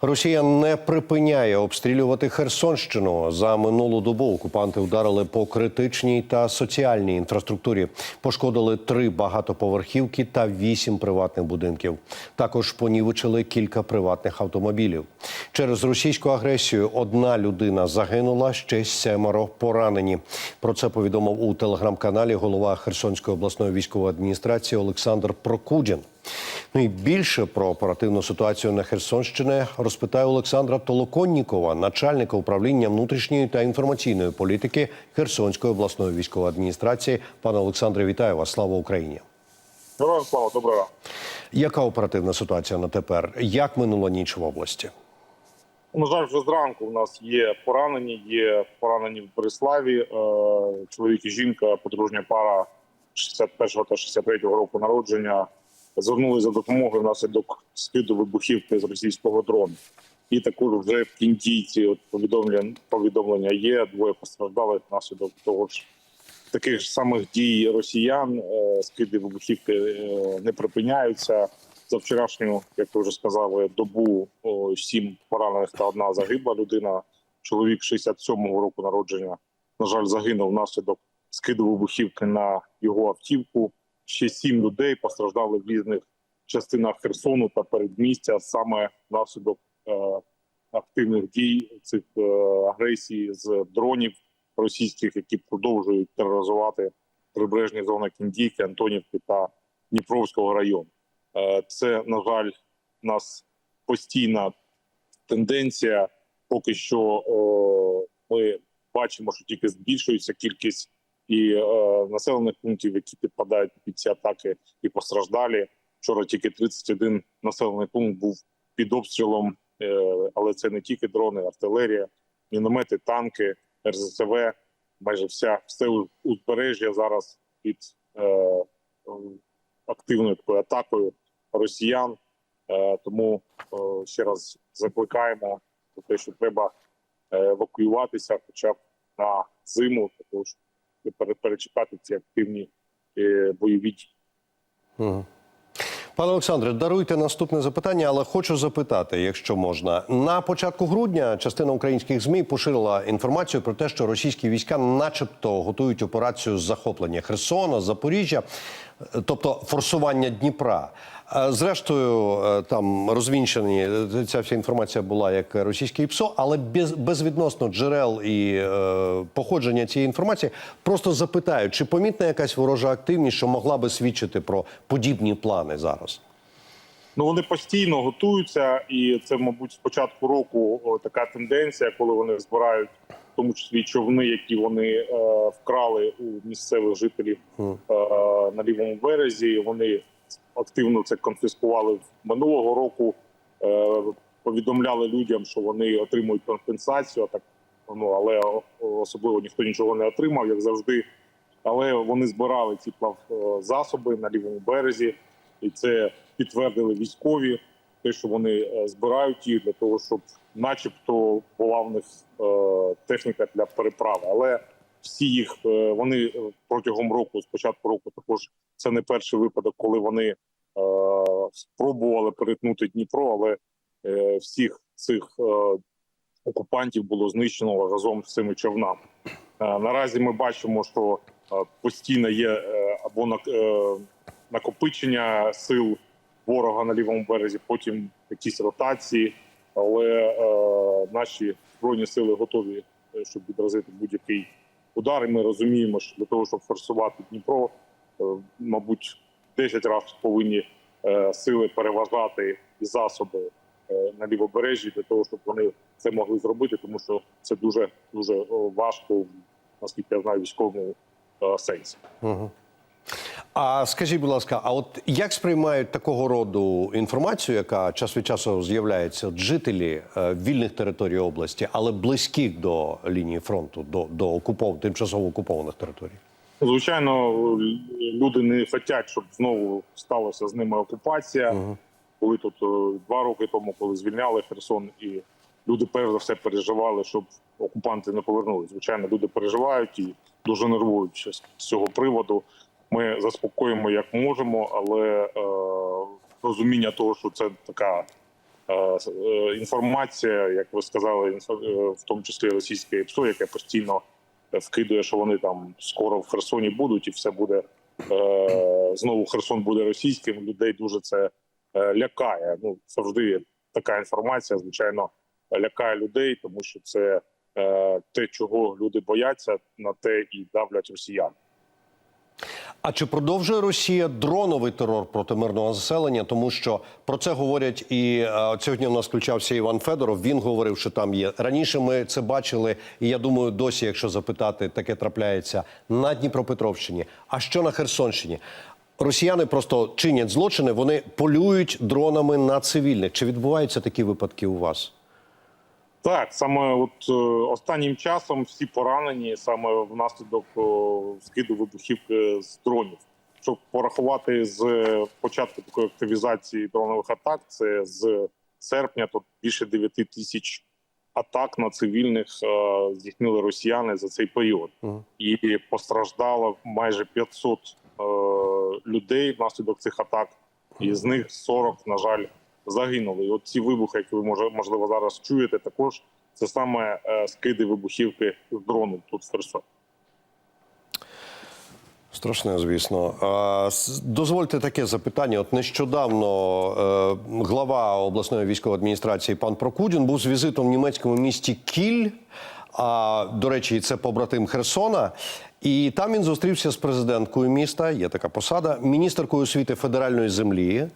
Росія не припиняє обстрілювати Херсонщину. За минулу добу окупанти ударили по критичній та соціальній інфраструктурі. Пошкодили три багатоповерхівки та вісім приватних будинків. Також понівечили кілька приватних автомобілів. Через російську агресію одна людина загинула, ще семеро поранені. Про це повідомив у телеграм-каналі голова Херсонської обласної військової адміністрації Олександр Прокудін. Ну і більше про оперативну ситуацію на Херсонщині розпитає Олександра Толоконнікова, начальника управління внутрішньої та інформаційної політики Херсонської обласної військової адміністрації. Пане Олександре, вітаю вас! Слава Україні! Героям слава, доброго. Яка оперативна ситуація на тепер? Як минула ніч в області? На жаль, вже зранку у нас є поранені, є поранені в Бориславі. Е, Чоловік і жінка, подружня пара 61 та 63 року народження. Звернулися за допомогою внаслідок скиду вибухівки з російського дрону. І також вже в кінційці от повідомлення, повідомлення є. Двоє постраждалих внаслідок того ж таких ж самих дій росіян. Е, Скиди вибухівки е, не припиняються. За вчорашню, як ви вже сказали, добу сім поранених та одна загибла людина. Чоловік 67-го року народження, на жаль, загинув внаслідок скиду вибухівки на його автівку. Ще сім людей постраждали в різних частинах Херсону та передмістя саме внаслідок е, активних дій цих е, агресій з дронів російських, які продовжують тероризувати прибережні зони Кіндійки, Антонівки та Дніпровського району. Е, Це, на жаль, у нас постійна тенденція. Поки що о, ми бачимо, що тільки збільшується кількість і е, населених пунктів, які підпадають під ці атаки, і постраждалі. Вчора тільки 31 населений пункт був під обстрілом, е, але це не тільки дрони, артилерія, міномети, танки, РЗЦВ. Майже вся все узбережжя зараз під е, активною такою атакою росіян. Е, тому е, ще раз закликаємо про те, що треба е, евакуюватися, хоча б на зиму, для перечекати ці активні е, бойові дії. Пане Олександре, даруйте наступне запитання, але хочу запитати, якщо можна. На початку грудня частина українських змі поширила інформацію про те, що російські війська, начебто, готують операцію з захоплення Херсона, Запоріжжя, е, тобто форсування Дніпра. Зрештою, е, там розвінчені е, ця вся інформація була як російське ПСО, але без безвідносно джерел і е, походження цієї інформації просто запитаю, чи помітна якась ворожа активність, що могла би свідчити про подібні плани зараз. Ну вони постійно готуються, і це, мабуть, з початку року о, така тенденція, коли вони збирають в тому числі човни, які вони е, вкрали у місцевих жителів е, на лівому березі. Вони активно це конфіскували минулого року. Е, повідомляли людям, що вони отримують компенсацію. Так ну але особливо ніхто нічого не отримав, як завжди. Але вони збирали ці плавзасоби на лівому березі, і це підтвердили військові. Те, що вони е, збирають їх для того, щоб, начебто, була в них е, техніка для переправи. Але всі їх е, вони е, протягом року, з початку року, також це не перший випадок, коли вони е, спробували перетнути Дніпро, але е, всіх цих е, окупантів було знищено разом з цими човнами. Е, Наразі ми бачимо, що е, постійно є е, або на- е, накопичення сил ворога на лівому березі, потім якісь ротації, але е, наші збройні сили готові, е, щоб відразити будь-який удар. І ми розуміємо, що для того, щоб форсувати Дніпро, е, мабуть, 10 разів повинні е, сили переважати і засоби е, на лівобережжі для того, щоб вони це могли зробити, тому що це дуже дуже важко, наскільки я знаю, військовому сенсі. А скажіть, будь ласка, а от як сприймають такого роду інформацію, яка час від часу з'являється от жителі е, вільних територій області, але близьких до лінії фронту, до, до окупов, тимчасово окупованих територій? Звичайно, люди не хочуть, щоб знову сталося з ними окупація. Угу. Коли тут е, два роки тому, коли звільняли Херсон, і люди перш за все переживали, щоб окупанти не повернулися. Звичайно, люди переживають і дуже нервують з цього приводу. Ми заспокоїмо як можемо, але е, розуміння того, що це така е, е, інформація, як ви сказали, в тому числі російське ПСО, яке постійно вкидує, що вони там скоро в Херсоні будуть, і все буде знову Херсон буде російським. Людей дуже це лякає. Ну завжди така інформація, звичайно, лякає людей, тому що це те, чого люди бояться, на те і давлять росіян. А чи продовжує Росія дроновий терор проти мирного населення? Тому що про це говорять і е, от сьогодні. У нас включався Іван Федоров. Він говорив, що там є раніше. Ми це бачили, і я думаю, досі, якщо запитати, таке трапляється на Дніпропетровщині. А що на Херсонщині? Росіяни просто чинять злочини. Вони полюють дронами на цивільних. Чи відбуваються такі випадки у вас? Так, саме от е, останнім часом всі поранені саме внаслідок скиду вибухівки з дронів. Щоб порахувати з початку такої активізації дронових атак, це з серпня, то більше 9 тисяч атак на цивільних е, здійснили росіяни за цей період, Мгм. і постраждало майже 500 е, людей внаслідок цих атак, і з них 40, на жаль, загинули. І от ці вибухи, які ви можливо зараз чуєте, також це саме е, скиди вибухівки з дрону тут в Херсоні. Страшне, звісно. Дозвольте таке запитання. От нещодавно е, глава обласної військової адміністрації пан Прокудін був з візитом в німецькому місті Кіль. А до речі, це побратим Херсона. І там він зустрівся з президенткою міста. Є така посада, міністеркою освіти федеральної землі.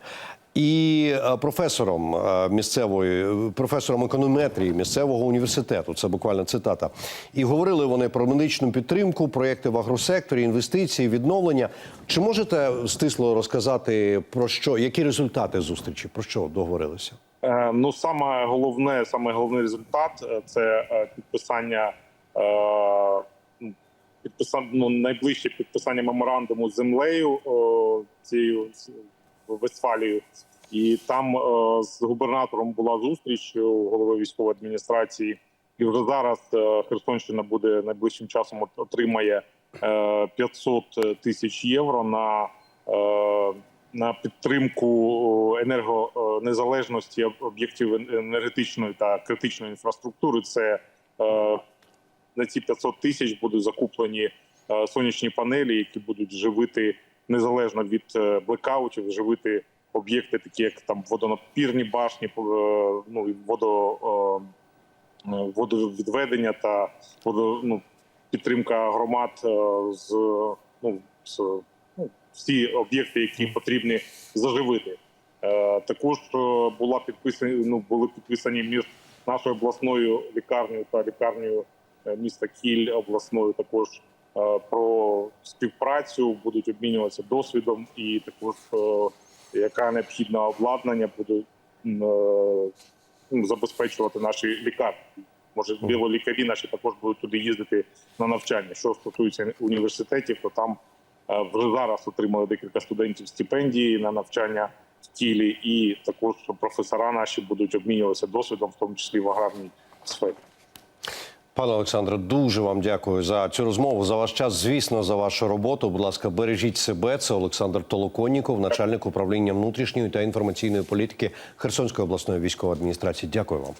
І е, професором е, місцевої е, професором економетрії місцевого університету, це буквально цитата. І говорили вони про медичну підтримку, проєкти в агросекторі, інвестиції, відновлення. Чи можете стисло розказати про що, які результати зустрічі? Про що договорилися? Ну, саме головне, саме головний результат це підписання підписання ну, найближче підписання меморандуму з землею цією Вестфалією. І там е, з губернатором була зустріч у голови військової адміністрації. І вже зараз е, Херсонщина буде найближчим часом отримає е, 500 тисяч євро на е, на підтримку енергонезалежності об'єктів енергетичної та критичної інфраструктури. Це е, на ці 500 тисяч будуть закуплені е, сонячні панелі, які будуть живити незалежно від е, блекаутів, живити об'єкти, такі як там водонапірні башні, е, ну водо, е, водовідведення та водо, ну, підтримка громад з ну з ну, всі об'єкти, які потрібні заживити. Також була підписані, ну були підписані між нашою обласною лікарнею та лікарнею міста Кіль обласною. Також про співпрацю будуть обмінюватися досвідом, і також е, яке необхідне обладнання буде е, ну, забезпечувати наші лікарні. Може, білолікарі наші також будуть туди їздити на навчання. Що стосується університетів, то там е, вже зараз отримали декілька студентів стипендії на навчання в тілі, і також професора наші будуть обмінюватися досвідом, в тому числі в аграрній сфері. Пане Олександре, дуже вам дякую за цю розмову, за ваш час. Звісно, за вашу роботу. Будь ласка, бережіть себе. Це Олександр Толоконніков, начальник управління внутрішньої та інформаційної політики Херсонської обласної військової адміністрації. Дякую вам.